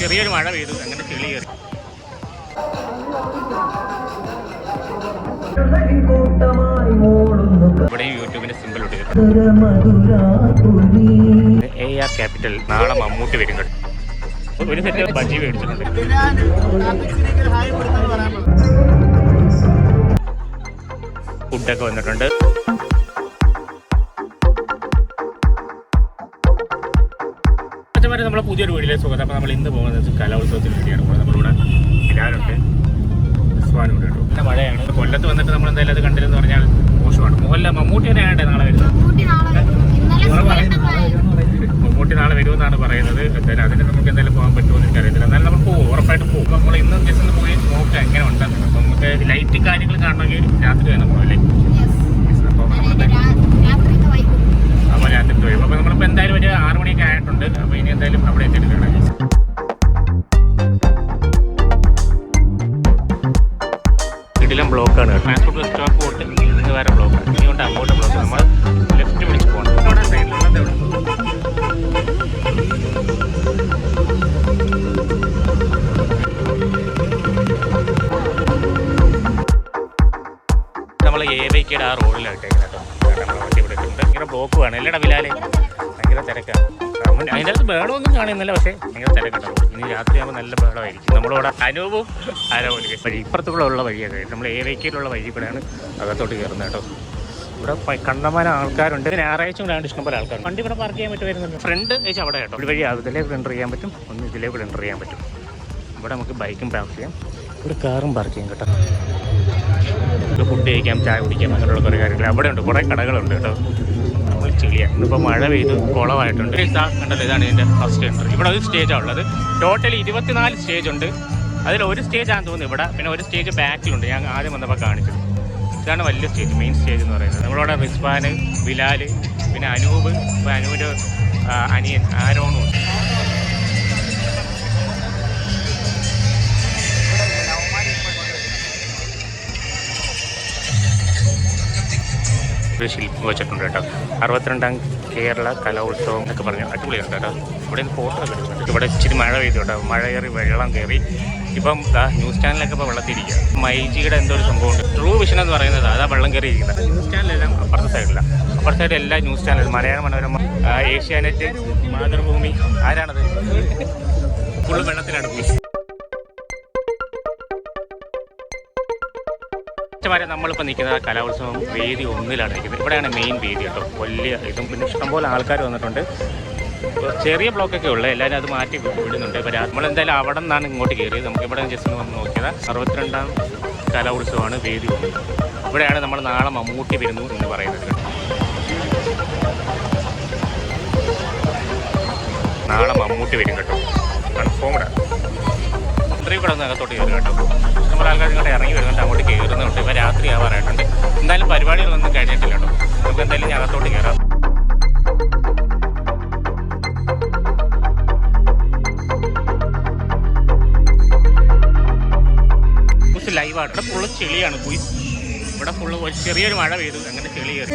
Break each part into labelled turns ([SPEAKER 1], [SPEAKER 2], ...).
[SPEAKER 1] ചെറിയൊരു മഴ പെയ്തു അങ്ങനെ ചെളി കയറി. ഇവിടെയും യൂട്യൂബിന്റെ സിമ്പിൾ എ ആർ ക്യാപിറ്റൽ നാളെ മമ്മൂട്ടി വരും ഒരു സെറ്റ് ബജി മേടിച്ചിട്ടുണ്ട്. ഫുഡൊക്കെ വന്നിട്ടുണ്ട്. അച്ഛന്മാരെ നമ്മളെ പുതിയൊരു വീട്ടിലെ സുഖം അപ്പോൾ നമ്മൾ ഇന്ന് പോകുന്നത് കലോത്സവത്തിന് വേണ്ടിയാണ്. പോകുന്നത് നമ്മളിവിടെ ഇടാനുണ്ട് ഉണ്ട് കേട്ടോ. പിന്നെ മഴയാണ്. കൊല്ലത്ത് വന്നിട്ട് നമ്മൾ എന്തായാലും അത് കണ്ടില്ലെന്ന് പറഞ്ഞാൽ മോശമാണ്. മോഹൻലാൽ മമ്മൂട്ടി തന്നെയാണ് നാളെ വരുന്നത്?
[SPEAKER 2] മമ്മൂട്ടി നാളെ
[SPEAKER 1] വരുമെന്നാണ് പറയുന്നത്. എന്തായാലും അതിന് നമുക്ക് എന്തായാലും പോകാൻ പറ്റുമോ എന്ന് അറിയത്തില്ല എന്നാലും നമ്മൾ പോകും ഉറപ്പായിട്ട് പോകും. നമ്മൾ ഇന്ന് ജസ്റ്റ് ഒന്ന് പോയി നോക്കാം എങ്ങനെ ഉണ്ടെന്ന്. അപ്പം നമുക്ക് ലൈറ്റ് കാര്യങ്ങൾ കാണണമെങ്കിൽ രാത്രി തന്നെ പോകാം അല്ലേ
[SPEAKER 2] Yes.
[SPEAKER 1] അപ്പോൾ നമ്മൾ
[SPEAKER 2] അതായത് രാ- രാത്രിത്തെ
[SPEAKER 1] അപ്പൊ നമ്മളിപ്പോൾ എന്തായാലും ഒരു ആറ് മണിയൊക്കെ ആയിട്ടുണ്ട്. അപ്പോൾ ഇനി എന്തായാലും അവിടെ എത്തിയിട്ട് കാണുന്നില്ല പക്ഷേ ഭയങ്കര തിരക്കുണ്ടാവും ഇനി രാത്രിയാകുമ്പോൾ നല്ല ബഹളമായിരിക്കും. നമ്മളിവിടെ അനൂപും ആരോഗ്യ വഴി ഇപ്പുറത്തുകൂടെ ഉള്ള വഴിയൊക്കെ നമ്മൾ എ വൈക്കയിലുള്ള വഴി കൂടെയാണ് അകത്തോട്ട് കയറുന്നത് കേട്ടോ. ഇവിടെ കണ്ടമാന ആൾക്കാരുണ്ട്. ഞായറാഴ്ച കൂടെ ഇഷ്ടം പോലെ ആൾക്കാർ വണ്ടി ഇവിടെ പാർക്ക് ചെയ്യാൻ പറ്റുമായിരുന്നു ഫ്രണ്ട് ചേച്ചി അവിടെ കേട്ടോ. ഒരു വഴി അതിലേക്ക് എന്റർ ചെയ്യാൻ പറ്റും. ഒന്ന് ഇതിലേക്ക് എന്റർ ചെയ്യാൻ പറ്റും. ഇവിടെ നമുക്ക് ബൈക്കും പാർക്ക് ചെയ്യാം. ഇവിടെ കാറും പാർക്ക് ചെയ്യാം കേട്ടോ. ഫുഡ് കഴിക്കാം ചായ കുടിക്കാം അങ്ങനെയുള്ള കുറേ കാര്യങ്ങൾ അവിടെ ഉണ്ട്. കുറേ കടകളുണ്ട് കേട്ടോ. നമ്മൾ ചെളിയാണ് ഇന്നിപ്പോൾ മഴ പെയ്ത് കുളമായിട്ടുണ്ട്. ഇതാ കണ്ടല്ലോ ഇതാണ് ഇതിന്റെ ഫസ്റ്റ് എൻട്രി ഇവിടെ ഒരു സ്റ്റേജാണ് ഉള്ളത്. ടോട്ടൽ ഇരുപത്തിനാല് സ്റ്റേജ് ഉണ്ട്. അതിൽ ഒരു സ്റ്റേജാണ് തോന്നുന്നത് തോന്നുന്നു ഇവിടെ. പിന്നെ ഒരു സ്റ്റേജ് ബാക്കിലുണ്ട് ഞാൻ ആദ്യം വന്നപ്പോൾ കാണിച്ചത്. ഇതാണ് വലിയ സ്റ്റേജ് മെയിൻ സ്റ്റേജ് എന്ന് പറയുന്നത്. നമ്മളവിടെ റിസ്വാന് ബിലാൽ പിന്നെ അനൂപ് ഇപ്പോൾ അനൂപ് ആ, അനിയൻ ആരോണും ഒരു ശില്പം വെച്ചിട്ടുണ്ട് കേട്ടോ. അറുപത്തിരണ്ടാം കേരള കലോത്സവം എന്നൊക്കെ പറഞ്ഞു അടിപൊളിയാണ് കേട്ടോ. ഇവിടെ ഫോട്ടോ ഒക്കെ എടുക്കുന്നുണ്ട് ഇവിടെ ഇച്ചിരി മഴ പെയ്തു കേട്ടോ. മഴ കയറി വെള്ളം കയറി. ഇപ്പം ന്യൂസ് ചാനലൊക്കെ ഇപ്പോൾ വെള്ളത്തിരിക്കുക മൈജിയുടെ എന്തോ ഒരു സംഭവമുണ്ട് ട്രൂ വിഷൻ എന്ന് പറയുന്നത് അതാ വെള്ളം കയറി ഇരിക്കുന്നത് ന്യൂസ് ചാനലെല്ലാം അപ്പുറത്തെ സൈഡില്ല അപ്പുറത്തെ സൈഡ് എല്ലാ ന്യൂസ് ചാനലും. മലയാള മനോരമ ഏഷ്യാനെറ്റ് മാതൃഭൂമി ആരാണത്? ഫുൾ വെള്ളത്തിലാണ്. പോയി വരെ നമ്മളിപ്പോൾ നിൽക്കുന്നത് കലോത്സവം വേദി ഒന്നിലാണ് നിൽക്കുന്നത്. ഇവിടെയാണ് മെയിൻ വേദി കേട്ടോ. വലിയ ഇതും പിന്നെ ഇഷ്ടംപോലെ ആൾക്കാർ വന്നിട്ടുണ്ട്. ചെറിയ ബ്ലോക്കൊക്കെ ഉള്ളത് എല്ലാവരും അത് മാറ്റി വിടുന്നുണ്ട്. ഇപ്പോൾ നമ്മളെന്തായാലും അവിടെ നിന്നാണ് ഇങ്ങോട്ട് കയറിയത്. നമുക്ക് ഇവിടെ ജസ്റ്റ് ഒന്ന് വന്ന് നോക്കിയത്. അറുപത്തിരണ്ടാം കലോത്സവമാണ് വേദി ഒന്ന് ഇവിടെയാണ് നമ്മൾ നാളെ മമ്മൂട്ടി വരുന്നു എന്ന് പറയുന്നത്. നാളെ മമ്മൂട്ടി വരും കേട്ടോ. കൺഫേംഡ് ഇത്രയും പെട്ടെന്ന് അകത്തോട്ട് കയറി കേട്ടോ. നമ്മുടെ ആൾക്കാർ ഇങ്ങോട്ട് ഇറങ്ങി വരുന്നുണ്ട് അങ്ങോട്ട് കയറുന്നുണ്ട്. ഇപ്പം രാത്രി ആവാറായിട്ടുണ്ട് എന്തായാലും പരിപാടികളൊന്നും കഴിഞ്ഞിട്ടില്ല കേട്ടോ. നമുക്ക് എന്തായാലും ഞാൻ അകത്തോട്ട് കയറാം. ലൈവാണ് ഇവിടെ ഫുള്ള് ചെളിയാണ് പോയി ഇവിടെ ഫുള്ള് ചെറിയൊരു മഴ പെയ്തു. അങ്ങനെ ചെളി കയറി.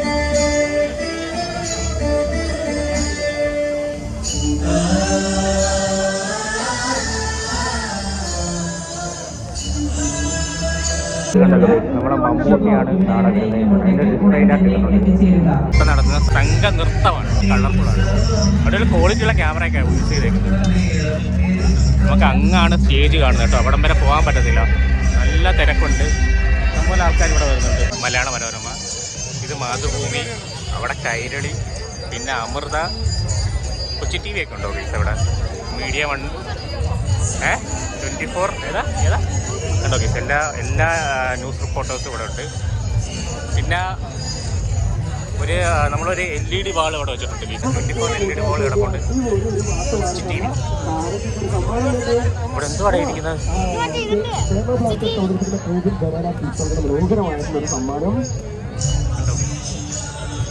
[SPEAKER 1] നമ്മുടെ മമ്മൂട്ടിയാണ് നാടകം അതിന്റെ ഡിസ്പ്ലേയിലാക്കി ഇപ്പൊ നടത്തുന്ന സംഘ നൃത്തമാണ് കളർഫുള്ളാണ് അവിടെ ഒരു ക്വാളിറ്റിയുള്ള ക്യാമറയൊക്കെ യൂസ് ചെയ്തേക്കുന്നത്. നമുക്ക് അങ്ങാണ് സ്റ്റേജ് കാണുന്നത് കേട്ടോ. അവിടം വരെ പോകാൻ പറ്റത്തില്ല. നല്ല തിരക്കുണ്ട്. അതുപോലെ ആൾക്കാർ ഇവിടെ വരുന്നുണ്ട്. മലയാള മനോരമ ഇത് മാതൃഭൂമി അവിടെ കൈരളി പിന്നെ അമൃത കൊച്ചി ടി വി ഒക്കെ ഉണ്ടോ ഗൈസ് അവിടെ? മീഡിയ വൺ ഏ? ട്വന്റി ഫോർ ഏതാ? ഏതാ? കണ്ടോ ഗീസ് എല്ലാ എല്ലാ ന്യൂസ് റിപ്പോർട്ടേഴ്സും ഇവിടെ ഉണ്ട്. പിന്നെ ഒരു നമ്മളൊരു എൽ ഇ ഡി വാൾ ഇവിടെ വെച്ചിട്ടുണ്ട് guys twenty four L E D wall കിടപ്പുണ്ട് കൊച്ചി ടി വി ഇവിടെ എന്തുവാണ് ഇരിക്കുന്നത് കണ്ടോ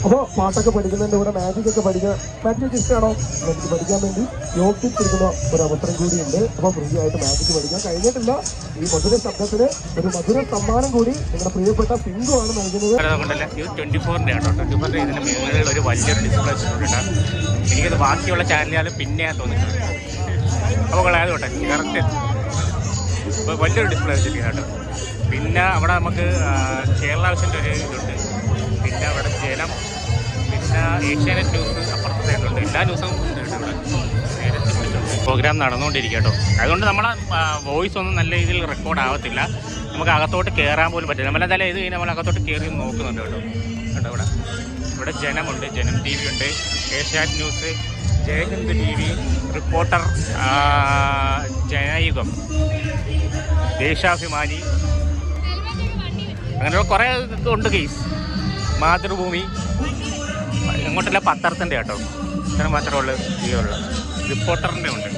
[SPEAKER 3] അപ്പോൾ പാട്ടൊക്കെ പഠിക്കുന്നുണ്ട് ഇവിടെ മാജിക് ഒക്കെ പഠിക്കാൻ മാജിക് ഇഷ്ടമാണോ മാജിക് പഠിക്കാൻ വേണ്ടി യോഗ്യത്തിരിക്കുന്ന ഒരു അവസരം കൂടിയുണ്ട്. അപ്പോൾ ഫ്രീ ആയിട്ട് മാജിക് പഠിക്കാൻ കഴിഞ്ഞിട്ടില്ല. ഈ മധുര ശബ്ദത്തിന് ഒരു മധുര സമ്മാനം കൂടി നിങ്ങളുടെ പ്രിയപ്പെട്ട സിംഗു ആണ് നൽകുന്നത്.
[SPEAKER 1] ട്വന്റി ഫോറിന്റെ ആട്ടോ ട്വന്റി ഫോറിന്റെ ഇതിന്റെ മുകളിൽ ഒരു വലിയൊരു ഡിസ്പ്ലേ വെച്ചിട്ടുണ്ട് എനിക്കത് ബാക്കിയുള്ള ചാനലുകൾ പിന്നെയാണ് തോന്നിയിട്ടുണ്ട് അപ്പോൾ കൊള്ളാം അത് വിട്ടെ കറക്റ്റ് വലിയൊരു ഡിസ്പ്ലേ വെച്ചിരിക്കുന്നു കേട്ടോ. പിന്നെ അവിടെ നമുക്ക് കേരള ആവശ്യത്തിന്റെ ഒരു ഇതുണ്ട്. പിന്നെ അവിടെ പിന്നെ ഏഷ്യാനെറ്റ് ന്യൂസ് അപ്പുറത്ത് സൈഡിലുണ്ട് എല്ലാ ന്യൂസും ഉണ്ട് പ്രോഗ്രാം നടന്നുകൊണ്ടിരിക്കുക കേട്ടോ. അതുകൊണ്ട് നമ്മളെ വോയിസ് ഒന്നും നല്ല രീതിയിൽ റെക്കോർഡ് ആവത്തില്ല. നമുക്ക് അകത്തോട്ട് കയറാൻ പോലും പറ്റില്ല. നമ്മളെന്തായാലും ഇത് കഴിഞ്ഞാൽ നമ്മൾ അകത്തോട്ട് കയറി നോക്കുന്നുണ്ട് കേട്ടോ. കേട്ടോ ഇവിടെ? ഇവിടെ ജനമുണ്ട്. ജനം ടി വി ഉണ്ട്. Asianet news Jaihind T V reporter Janayugam Deshabhimani. അങ്ങനെയുള്ള കുറേ ഉണ്ട് കേസ് മാതൃഭൂമി അങ്ങോട്ടല്ല പത്രത്തിന്റെ കേട്ടോ. ഇത്ര മാത്രമേ ഉള്ളൂ ഈ ഉള്ളൂ. റിപ്പോർട്ടറിന്റെ ഉണ്ട്.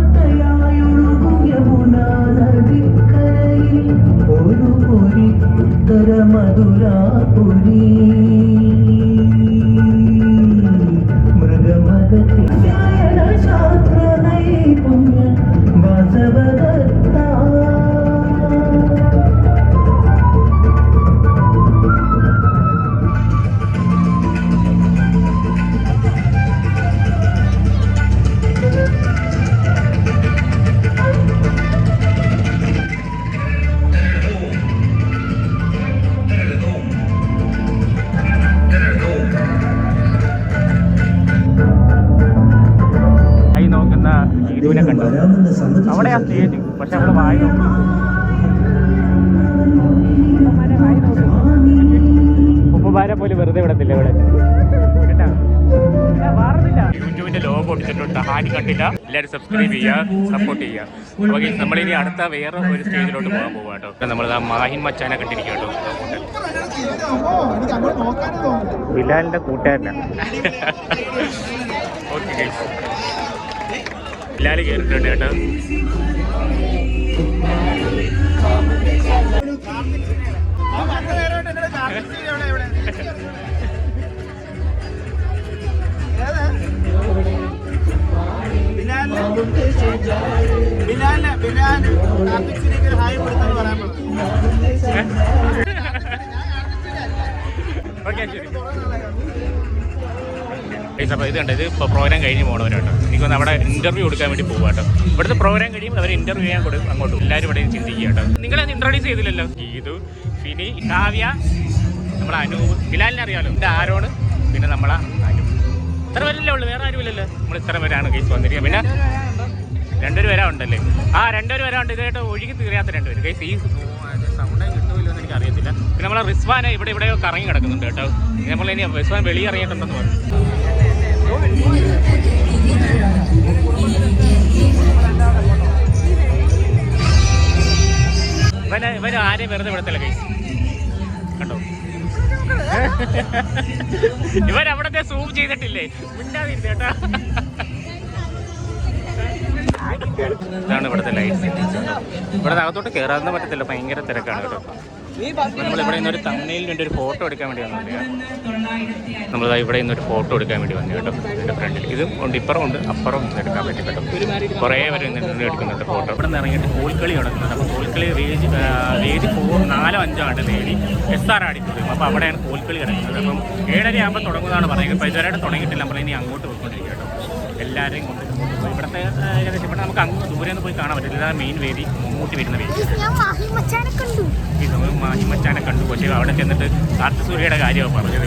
[SPEAKER 4] ഉന്മത്തയായൊഴുകും യമുനാ നദിക്കരയിൽ ഒരു പൊരി.
[SPEAKER 1] ഉപ്പുമാരെ പോലും വെറുതെ വിടത്തില്ല ഇവിടെ. യൂട്യൂബിന്റെ ലോഗോ ഒടിച്ചിട്ടുണ്ട് ആരും കണ്ടില്ല എല്ലാവരും സബ്സ്ക്രൈബ് ചെയ്യുക സപ്പോർട്ട് ചെയ്യുക. അപ്പോൾ നമ്മളിനി അടുത്ത വേറെ ഒരു സ്റ്റേജിലോട്ട് പോകാൻ പോകാം കേട്ടോ. നമ്മൾ ആ മാഹിൻ മച്ചാനെ കണ്ടിരിക്കുക കേട്ടോ. ബിലാലിന്റെ കൂട്ടുകാരനാണ് ഓക്കെ ബിലാൽ കയറിയിട്ടുണ്ട് കേട്ടോ. ഇത് കണ്ട ഇത് ഇപ്പോൾ പ്രോഗ്രാം കഴിഞ്ഞ് പോകണവരാട്ടോ എനിക്കൊന്ന് അവിടെ ഇന്റർവ്യൂ കൊടുക്കാൻ വേണ്ടി പോകുക കേട്ടോ. ഇവിടുത്തെ പ്രോഗ്രാം കഴിയുമ്പോൾ അവർ ഇന്റർവ്യൂ ചെയ്യാൻ കൊടുക്കും അങ്ങോട്ട് എല്ലാവരും ഇവിടെ ചിന്തിക്കുക കേട്ടോ. നിങ്ങളെ ഇൻട്രോഡ്യൂസ് ചെയ്തില്ലല്ലോ? ഗീതു ഫിനി കാവ്യ നമ്മളെ അനൂപ് ബിലാലിനെ അറിയാമല്ലോ എന്റെ ആരോണ് പിന്നെ നമ്മളെ അനു ഇത്ര പേരല്ലേ ഉള്ളൂ വേറെ ആരുമില്ലല്ലോ? നമ്മൾ ഇത്ര പേരാണ് കേസ് വന്നിരിക്കുക പിന്നെ രണ്ടുപേര് വരാറുണ്ടല്ലേ? ആ രണ്ടുപേര് ഉണ്ട് ഇതായിട്ട് ഒഴുകി തീരാത്ത രണ്ടുപേര്. കൈ ഈ സൗണ്ട് കിട്ടുമല്ലോ എന്ന് എനിക്ക് അറിയത്തില്ല പിന്നെ നമ്മളെ റിസ്വാന ഇവിടെ ഇവിടെ കറങ്ങി കിടക്കുന്നുണ്ട് കേട്ടോ. നമ്മൾ ഇനി റിസ്വാൻ വെളി ഇറങ്ങിയിട്ടുണ്ടെന്ന് പറഞ്ഞു. ഇവന് ഇവന് ആരെയും വെറുതെ വിടത്തില്ല കൈസ് കണ്ടോ? ഇവരവിടത്തെ സൂം ചെയ്തിട്ടില്ലേ? മിണ്ടാതിരുന്നു കേട്ടോ. ഇതാണ് ഇവിടുത്തെ ലൈറ്റ്. ഇവിടെ അകത്തോട്ട് കയറാതെ പറ്റത്തില്ല. ഭയങ്കര തിരക്കാണ് കേട്ടോ. നമ്മൾ ഇവിടെ നിന്ന് ഒരു തമ്മയിൽ വേണ്ടി ഒരു ഫോട്ടോ എടുക്കാൻ വേണ്ടി വന്നിട്ടുണ്ട് നമ്മൾ ഇവിടെ നിന്ന് ഒരു ഫോട്ടോ എടുക്കാൻ വേണ്ടി വന്നു കേട്ടോ എന്റെ ഫ്രണ്ടിൽ ഇതും ഉണ്ട് ഇപ്പുറം ഉണ്ട് അപ്പുറം ഉണ്ട് എടുക്കാൻ പറ്റും കേട്ടോ കുറേ പേര് നിന്ന് എടുക്കുന്നുണ്ട് ഫോട്ടോ ഇവിടെ നിന്ന് ഇറങ്ങിയിട്ട് കോൽക്കളി നടക്കുന്നുണ്ട്. അപ്പോൾ കോൽക്കളി വേജ് വേജ് ഫോർ നാലോ അഞ്ചോ ആണ് നേടി എസ് ആർ ആടിക്കുന്നത് അപ്പോൾ അവിടെയാണ് കോൽക്കളി കിടക്കുന്നത്. അപ്പം ഏഴര ആകുമ്പോൾ തുടങ്ങുന്നതാണ് പറയുന്നത്. ഇപ്പോൾ ഇതുവരെയായിട്ട് തുടങ്ങിയിട്ടില്ല. നമ്മൾ ഇനി അങ്ങോട്ട് പോയിക്കൊണ്ടിരിക്കുക കേട്ടോ. എല്ലാവരെയും കൊണ്ട് ഇവിടുത്തെ ഏകദേശം ഇവിടെ നമുക്ക് അങ്ങ് ദൂരെ നിന്ന് പോയി കാണാൻ പറ്റില്ല. മെയിൻ വേദി. മൂട്ടി വരുന്ന വേദി.
[SPEAKER 2] ഞാൻ മാഹി മച്ചാനെ കണ്ടു.
[SPEAKER 1] പക്ഷേ അവിടെ ചെന്നിട്ട് കാർത്തുസൂര്യയുടെ കാര്യമാണ് പറഞ്ഞത്.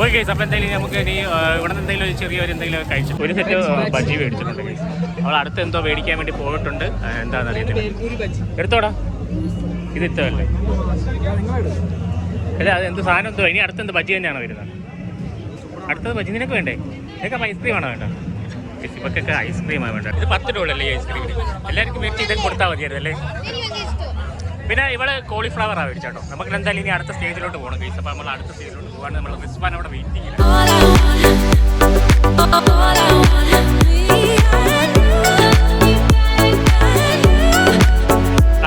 [SPEAKER 1] ഓക്കെ ഗൈസ് അപ്പോൾ എന്തായാലും നമുക്ക് ഇനി ഇവിടെ നിന്ന് എന്തെങ്കിലും ചെറിയൊരു എന്തെങ്കിലും കഴിച്ചു ഒരു സെറ്റ് ബജ്ജി മേടിച്ചിട്ടുണ്ട് അവൾ അടുത്ത് എന്തോ മേടിക്കാൻ വേണ്ടി പോയിട്ടുണ്ട്. എന്താണെന്ന് അറിയത്തില്ല. എടുത്തോടാ. ഇത് ഇത്തല്ലേ അല്ല അത് എന്ത് സാധനം എന്തോ? ഇനി അടുത്ത് എന്ത് ബജ്ജി തന്നെയാണോ വരുന്നത്? അടുത്തത് ബജ്ജി. നിനക്ക് വേണ്ടേ? നിനക്ക് അപ്പോൾ ഐസ്ക്രീം ആണോ വേണ്ട ഇപ്പൊക്കെ ഐസ്ക്രീമാണ് വേണ്ടത്. ഇത് പത്ത് രൂപ അല്ലേ ഐസ്ക്രീം? എല്ലാവർക്കും മേടിച്ച് ഇതൊക്കെ കൊടുത്താൽ മതിയായിരുന്നു അല്ലേ പിന്നെ ഇവൾ കോളിഫ്ലവർ ആ മേടിച്ചാട്ടോ നമുക്ക് എന്തായാലും ഇനി അടുത്ത സ്റ്റേജിലോട്ട് പോകണം കേസ് അപ്പോൾ നമ്മൾ അടുത്ത സ്റ്റേജിലോട്ട് പോകാൻ നമ്മൾ റിസ്വാൻ അവിടെ വെയിറ്റ്.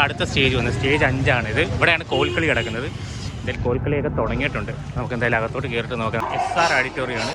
[SPEAKER 1] അടുത്ത സ്റ്റേജ് വന്ന് സ്റ്റേജ് അഞ്ചാണ് ഇത്. ഇവിടെയാണ് കോൽക്കളി കിടക്കുന്നത്. എന്തായാലും കോൽക്കളിയൊക്കെ തുടങ്ങിയിട്ടുണ്ട്. നമുക്ക് എന്തായാലും അകത്തോട്ട് കയറിയിട്ട് നോക്കാം. എസ് ആർ ഓഡിറ്റോറിയമാണ്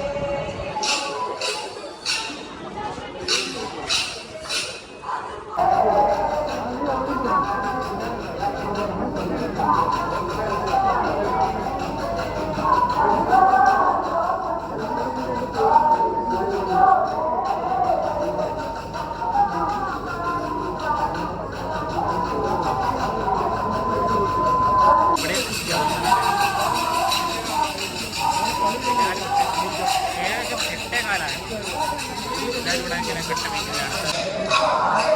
[SPEAKER 1] എല്ലാവരും ഇവിടെ ഇങ്ങനെ കെട്ടമിങ്ങനെയാണ്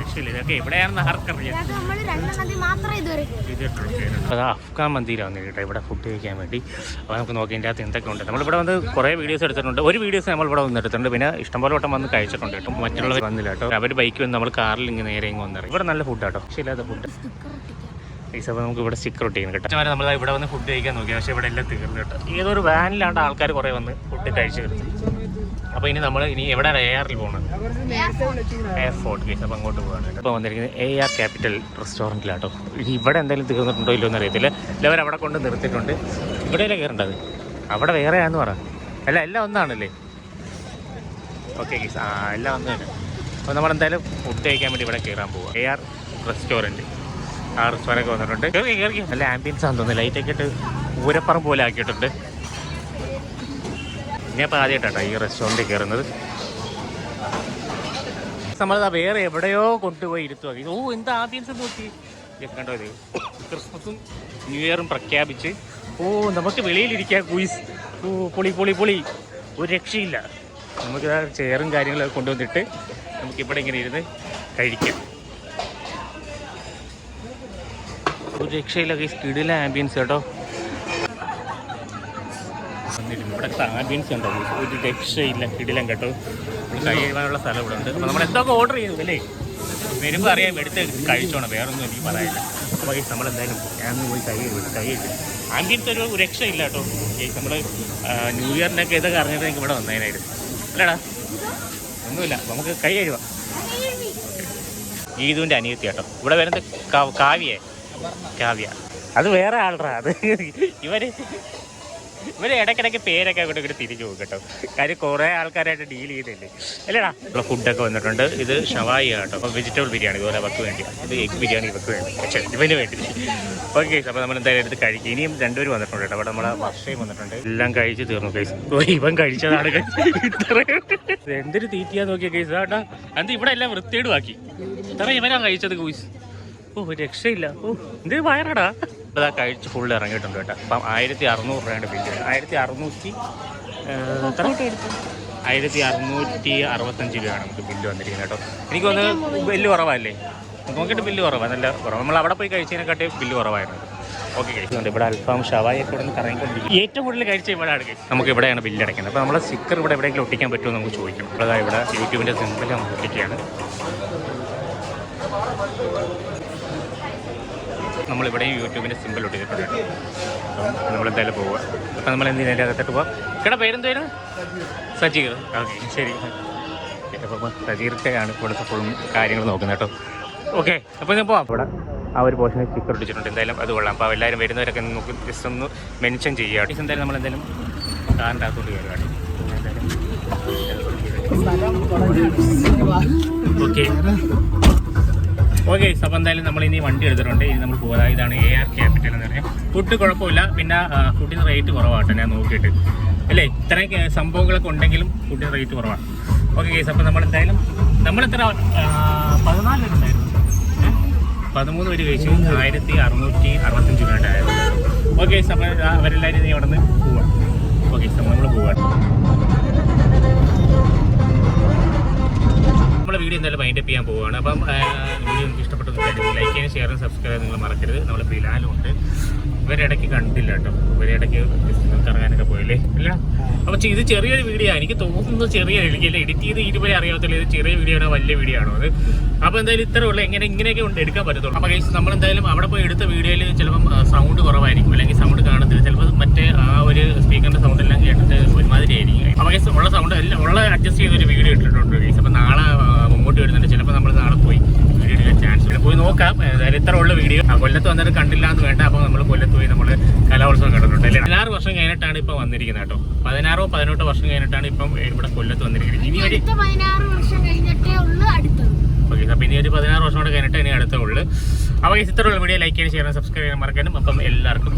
[SPEAKER 1] രക്ഷയില്ല. ഇതൊക്കെ എവിടെയാണെന്ന് ആർക്കറിയാം. അത് അഫ്ഗാൻ മന്തിയിലാണ് കേട്ടോ. ഇവിടെ ഫുഡ് കഴിക്കാൻ വേണ്ടി. അപ്പോൾ നമുക്ക് നോക്കി ഇതിന്റെ അകത്ത് എന്തൊക്കെ ഉണ്ട്. നമ്മളിവിടെ വന്ന് കുറേ വീഡിയോസ് എടുത്തിട്ടുണ്ട്. ഒരു വീഡിയോസ് നമ്മൾ ഇവിടെ വന്ന് എടുത്തിട്ടുണ്ട്. പിന്നെ ഇഷ്ടംപോലെ വട്ടം വന്ന് കഴിച്ചിട്ടുണ്ട് കേട്ടോ. മറ്റുള്ളവർ വന്നില്ല കേട്ടോ. അവർ ബൈക്ക് വന്ന് നമ്മൾ കാറിൽ ഇങ്ങനെ നേരെ ഇങ്ങ് വന്നിറങ്ങി ഇവിടെ നല്ല ഫുഡ് കേട്ടോ പക്ഷേ ഇല്ലാത്ത ഫുഡ് പൈസ അപ്പോൾ നമുക്ക് ഇവിടെ സ്റ്റിക്കർ ഒട്ടിക്കണം കേട്ടോ. അച്ഛന്മാരെ നമ്മൾ ഇവിടെ വന്ന് ഫുഡ് കഴിക്കാൻ നോക്കി. പക്ഷേ ഇവിടെ എല്ലാം തീർന്നു കേട്ടോ. ഏതൊരു വാനിലാണ്ട് ആൾക്കാർ കുറേ വന്ന് ഫുഡ് കഴിച്ചു കിട്ടും അപ്പോൾ ഇനി നമ്മൾ ഇനി എവിടെ എ ആറിൽ പോകണം എയർപോർട്ട് കേസ് അപ്പോൾ അങ്ങോട്ട് പോകാണ് ഇപ്പോൾ വന്നിരിക്കുന്നത് എ ആർ ക്യാപിറ്റൽ റെസ്റ്റോറന്റിലാട്ടോ ഇവിടെ എന്തെങ്കിലും തീർന്നിട്ടുണ്ടോ ഇല്ലോ എന്ന് അറിയത്തില്ല എല്ലാവരും അവിടെ കൊണ്ട് നിർത്തിയിട്ടുണ്ട്. ഇവിടെയല്ലേ കയറേണ്ടത്? അവിടെ വേറെയാന്ന് പറ. അല്ല എല്ലാം ഒന്നാണല്ലേ? ഓക്കെ കേസ് ആ എല്ലാം ഒന്ന് തന്നെ. നമ്മൾ എന്തായാലും ഫുഡ് കഴിക്കാൻ വേണ്ടി ഇവിടെ കയറാൻ പോവാം. എ ആർ റെസ്റ്റോറന്റ് ആ റെസ്റ്റോറന്റ് വന്നിട്ടുണ്ട്. കയറി കയറി നല്ല ആംബിയൻസ് ആണെന്ന് തോന്നുന്നു. ലൈറ്റൊക്കെ ഇട്ട് ഊരപ്പുറം പോലെ ആക്കിയിട്ടുണ്ട്. ഞാൻ ഇപ്പോൾ ആദ്യമായിട്ടാണ് ഈ റെസ്റ്റോറന്റിൽ കയറുന്നത്. നമ്മളത് വേറെ എവിടെയോ കൊണ്ടുപോയി ഇരുത്തുവാ ഓ എന്താ ആദ്യം നോക്കി കണ്ടോ ഇത്? ക്രിസ്മസും ന്യൂ ഇയറും പ്രഖ്യാപിച്ച്. ഓ നമുക്ക് വെളിയിലിരിക്കാം കുയിസ് ഓ പൊളി പൊളി പൊളി. ഒരു രക്ഷയില്ല. നമുക്ക് ചെയറും കാര്യങ്ങളൊക്കെ കൊണ്ടുവന്നിട്ട് നമുക്കിവിടെ ഇങ്ങനെ ഇരുന്ന് കഴിക്കാം. ഒരു രക്ഷയില്ല കൈസ് കിടില ആംബിയൻസ് കേട്ടോ. ഇവിടുത്തെ ആംബിയൻസ് ഉണ്ടോ? ഒരു രക്ഷയില്ല. കിടിലം കേട്ടോ. കഴിയാനുള്ള സ്ഥലം ഇവിടെ ഉണ്ട്. അപ്പോൾ നമ്മൾ എന്തൊക്കെ ഓർഡർ ചെയ്തു അല്ലേ? വരുമ്പോൾ അറിയാം എടുത്ത് കഴിച്ചോണം. വേറൊന്നും എനിക്ക് പറയാനില്ല. അപ്പോൾ ഈ നമ്മൾ എന്തായാലും ഞാൻ പോയി കൈ കൈ ആംബിയൻസ് ഒരു രക്ഷയില്ല കേട്ടോ. ഈ നമ്മൾ ന്യൂ ഇയറിനൊക്കെ ഇതൊക്കെ അറിഞ്ഞിട്ട് എനിക്ക് ഇവിടെ വന്നതിനായിരുന്നു അല്ലടാ. ഒന്നുമില്ല. നമുക്ക് കൈ കഴുകാം. ഈദുവിന്റെ അനിയത്തി കേട്ടോ. ഇവിടെ വരുന്നത് കാവ്യേ കാവ്യ. അത് വേറെ ആളുടെ അത് ഇവർ ഇവർ ഇടയ്ക്കിടയ്ക്ക് പേരൊക്കെ അങ്ങോട്ട് ഇങ്ങോട്ട് തിരിച്ചു പോകും കേട്ടോ. കാര്യം കുറേ ആൾക്കാരായിട്ട് ഡീൽ ചെയ്തില്ലേ? അല്ലേടാ? ഇവിടെ ഫുഡൊക്കെ വന്നിട്ടുണ്ട്. ഇത് ഷവായി കേട്ടോ. അപ്പോൾ വെജിറ്റബിൾ ബിരിയാണി ഇതുപോലെ വക്ക് വേണ്ടി. ഇത് എഗ് ബിരിയാണി വക്ക് വേണ്ടി. പക്ഷേ ഇവന് വേണ്ടി. ഓക്കെ അപ്പോൾ നമ്മൾ എന്തായാലും എടുത്ത് കഴിക്കും. ഇനിയും രണ്ടുപേരും വന്നിട്ടുണ്ട് കേട്ടോ. അവിടെ നമ്മളെ വർഷയും വന്നിട്ടുണ്ട്. എല്ലാം കഴിച്ച് തീർന്നു കേസ് ഇവൻ കഴിച്ചതാണ് എന്തൊരു തീറ്റിയാ നോക്കിയ കേസ് കേട്ടോ അത് ഇവിടെ എല്ലാം വൃത്തിയേടുമാക്കി ഇത്ര ഇവനാ കഴിച്ചത് കൂസ് ഓ രക്ഷയില്ല. ഓ എന്ത് വയറടാ? അതാ കഴിച്ച് ഫുള്ള് ഇറങ്ങിയിട്ടുണ്ട് കേട്ടോ. അപ്പം ആയിരത്തി അറുന്നൂറ് രൂപയുടെ ബില്ല് ആയിരത്തി അറുന്നൂറ്റി ആയിരത്തി അറുന്നൂറ്റി അറുപത്തഞ്ച് രൂപയാണ് നമുക്ക് ബില്ല് വന്നിരിക്കുന്നത് കേട്ടോ. എനിക്ക് വന്ന് ബില്ല് കുറവല്ലേ? നോക്കിയിട്ട് ബില്ല് കുറവാണ് നല്ല കുറവ്. നമ്മൾ അവിടെ പോയി കഴിച്ചതിനെക്കാട്ടി ബില്ല് കുറവായിരുന്നു. ഓക്കെ കഴിക്കുന്നുണ്ട് ഇവിടെ അൽഫാം ഷവായി ഒക്കെ ഇവിടെ കറങ്ങിക്കൊണ്ടിരിക്കും ഏറ്റവും കൂടുതൽ കഴിച്ച ഇവിടെയാണ് നമുക്ക് ഇവിടെയാണ് ബില്ല് അടയ്ക്കുന്നത്. അപ്പോൾ നമ്മളെ സ്റ്റിക്കർ ഇവിടെ എവിടെയെങ്കിലും ഒട്ടിക്കാൻ പറ്റുമോ നമുക്ക് ചോദിക്കണം. അതായത് ഇവിടെ യൂട്യൂബിന്റെ സിമ്പിൾ നമുക്ക് ഒട്ടിക്കുകയാണ് നമ്മളിവിടെയും യൂട്യൂബിന്റെ സിമ്പിൾ ഒട്ടിച്ചിട്ടുണ്ട് കേട്ടോ അപ്പം നമ്മളെന്തായാലും പോവുക. അപ്പം നമ്മൾ എന്തിനാ അതിന്റെ അകത്തോട്ട് പോവാം? ഇവിടെ പേരെന്തായിരുന്നു സജീർ. ഓക്കെ ശരി. അപ്പം സജീർക്കാണ് ഇവിടുത്തെ ഫുൾ കാര്യങ്ങൾ നോക്കുന്നത് കേട്ടോ. ഓക്കെ അപ്പോൾ ഞാൻ പോവാം. ഇവിടെ ആ ഒരു പോർഷനിൽ സ്റ്റിക്കർ ഒട്ടിച്ചിട്ടുണ്ട് എന്തായാലും അത് കൊള്ളാം. അപ്പോൾ എല്ലാവരും വരുന്നവരൊക്കെ നമുക്ക് ജസ്റ്റ് ഒന്ന് മെൻഷൻ ചെയ്യുക ഇത് എന്തായാലും നമ്മൾ എന്തായാലും കാറിന്റെ അകത്തോട്ട് കയറുകയാണ് ഓക്കെ. ഓക്കെ അപ്പോൾ എന്തായാലും നമ്മൾ ഇനി വണ്ടി എടുത്തിട്ടുണ്ട്. ഇനി നമ്മൾ പോകാം. ഇതാണ് എ ആർ ക്യാപിറ്റൽ എന്ന് പറയുന്നത്. ഫുഡ് കുഴപ്പമില്ല. പിന്നെ ഫുഡിന് റേറ്റ് കുറവാട്ടോ ഞാൻ നോക്കിയിട്ട്. അല്ലേ? ഇത്രയും സംഭവങ്ങളൊക്കെ ഉണ്ടെങ്കിലും ഫുഡിന് റേറ്റ് കുറവാണ്. ഓക്കെ കേസ് അപ്പോൾ നമ്മൾ എന്തായാലും നമ്മളെത്ര പതിനാല് പേരുണ്ടായിരുന്നു ഉണ്ടായിരുന്നു? പതിമൂന്ന് പേര് കഴിച്ചു. ആയിരത്തി അറുന്നൂറ്റി അറുപത്തഞ്ച് രൂപയുണ്ടായിരുന്നു ഓക്കെ അപ്പോൾ അവരെല്ലാവരും ഇനി അവിടെ നിന്ന് പോവാം. ഓക്കെ നമ്മൾ പോവാണ് നമ്മളെ വീഡിയോ എന്തായാലും മൈൻഡ് അപ്പ് ചെയ്യാൻ പോവുകയാണ്. അപ്പം വീഡിയോ നിങ്ങൾക്ക് ഇഷ്ടപ്പെട്ടു ലൈക്ക് ചെയ്യാൻ ഷെയർ ചെയ്യാൻ സബ്സ്ക്രൈബ് നിങ്ങൾ മറക്കരുത്. നമ്മൾ ബിലാലും ഉണ്ട്. ഇവരിടയ്ക്ക് കണ്ടില്ല കേട്ടോ. ഇവരിടയ്ക്ക് ഇറങ്ങാനൊക്കെ പോയില്ലേ? ഇല്ല? അപ്പോൾ ഇത് ചെറിയൊരു വീഡിയോ എനിക്ക് തോന്നുന്നു ചെറിയ എനിക്കല്ല എഡിറ്റ് ചെയ്ത് ഇരുപോലെ അറിയാത്തില്ല ഇത് ചെറിയ വീഡിയോ ആണോ വലിയ വീഡിയോ ആണോ അത്? അപ്പോൾ എന്തായാലും ഇത്ര ഉള്ള. എങ്ങനെ ഇങ്ങനെയൊക്കെ ഉണ്ട് എടുക്കാൻ പറ്റത്തുള്ളൂ. അപ്പോൾ നമ്മൾ എന്തായാലും അവിടെ പോയി എടുത്ത വീഡിയോയിൽ ചിലപ്പം സൗണ്ട് കുറവായിരിക്കും. അല്ലെങ്കിൽ സൗണ്ട് കാണത്തില്ല ചിലപ്പോൾ മറ്റേ ആ ഒരു സ്പീക്കറിന്റെ സൗണ്ട് എല്ലാം കേട്ടിട്ട് ഒരുമാതിരി ആയിരിക്കും അപ്പോൾ ഗൈസ് ഉള്ള സൗണ്ട് എല്ലാം ഉള്ള അഡ്ജസ്റ്റ് ചെയ്തൊരു വീഡിയോ ഇട്ടിട്ടുണ്ട് ഗൈസ് അപ്പോൾ നാളെ ആ, മുമ്പോട്ട് വരുന്നുണ്ട് ചിലപ്പോൾ നമ്മൾ നാളെ പോയി വീഡിയോ എടുക്കാൻ ചാൻസ് ഉണ്ട് പോയി നോക്കാം ഏതായാലും ഇത്ര ഉള്ള വീഡിയോ കൊല്ലത്ത് വന്നിട്ട് കണ്ടില്ല എന്ന് വേണ്ട. അപ്പോൾ നമ്മൾ കൊല്ലത്ത് പോയി നമ്മൾ കലോത്സവം കണ്ടിട്ടുണ്ട് അല്ലേ? പതിനാറ് വർഷം കഴിഞ്ഞിട്ടാണ് ഇപ്പോൾ വന്നിരിക്കുന്നത് കേട്ടോ. പതിനാറോ പതിനെട്ടോ വർഷം കഴിഞ്ഞിട്ടാണ് ഇപ്പം ഇവിടെ കൊല്ലത്ത് വന്നിരിക്കുന്നത്. ഇനി ഒരു ഓക്കെ അപ്പോൾ ഇനി ഒരു പതിനാറ് വർഷം കൂടെ കഴിഞ്ഞിട്ട് ഇനി അടുത്ത ഉള്ളു. അപ്പോൾ ഉള്ള വീഡിയോ ലൈക്ക് ചെയ്യാൻ ഷെയർ സബ്സ്ക്രൈബ് ചെയ്യാൻ മറക്കാനും അപ്പം എല്ലാവർക്കും